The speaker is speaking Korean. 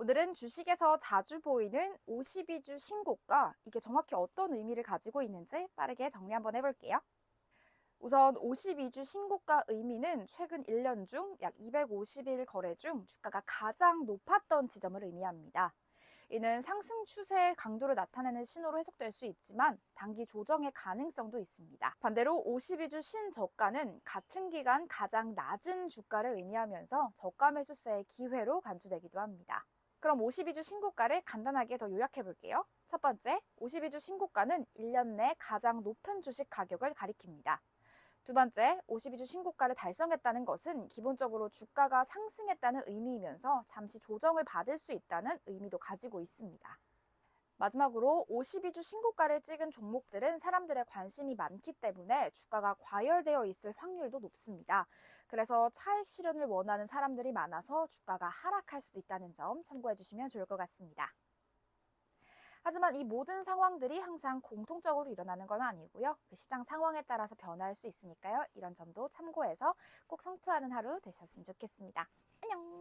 오늘은 주식에서 자주 보이는 52주 신고가 이게 정확히 어떤 의미를 가지고 있는지 빠르게 정리 한번 해볼게요. 우선 52주 신고가 의미는 최근 1년 중 약 250일 거래 중 주가가 가장 높았던 지점을 의미합니다. 이는 상승 추세의 강도를 나타내는 신호로 해석될 수 있지만 단기 조정의 가능성도 있습니다. 반대로 52주 신저가는 같은 기간 가장 낮은 주가를 의미하면서 저가 매수세의 기회로 간주되기도 합니다. 그럼 52주 신고가를 간단하게 더 요약해 볼게요. 첫 번째, 52주 신고가는 1년 내 가장 높은 주식 가격을 가리킵니다. 두 번째, 52주 신고가를 달성했다는 것은 기본적으로 주가가 상승했다는 의미이면서 잠시 조정을 받을 수 있다는 의미도 가지고 있습니다. 마지막으로 52주 신고가를 찍은 종목들은 사람들의 관심이 많기 때문에 주가가 과열되어 있을 확률도 높습니다. 그래서 차익 실현을 원하는 사람들이 많아서 주가가 하락할 수도 있다는 점 참고해 주시면 좋을 것 같습니다. 하지만 이 모든 상황들이 항상 공통적으로 일어나는 건 아니고요. 그 시장 상황에 따라서 변화할 수 있으니까요. 이런 점도 참고해서 꼭 성투하는 하루 되셨으면 좋겠습니다. 안녕!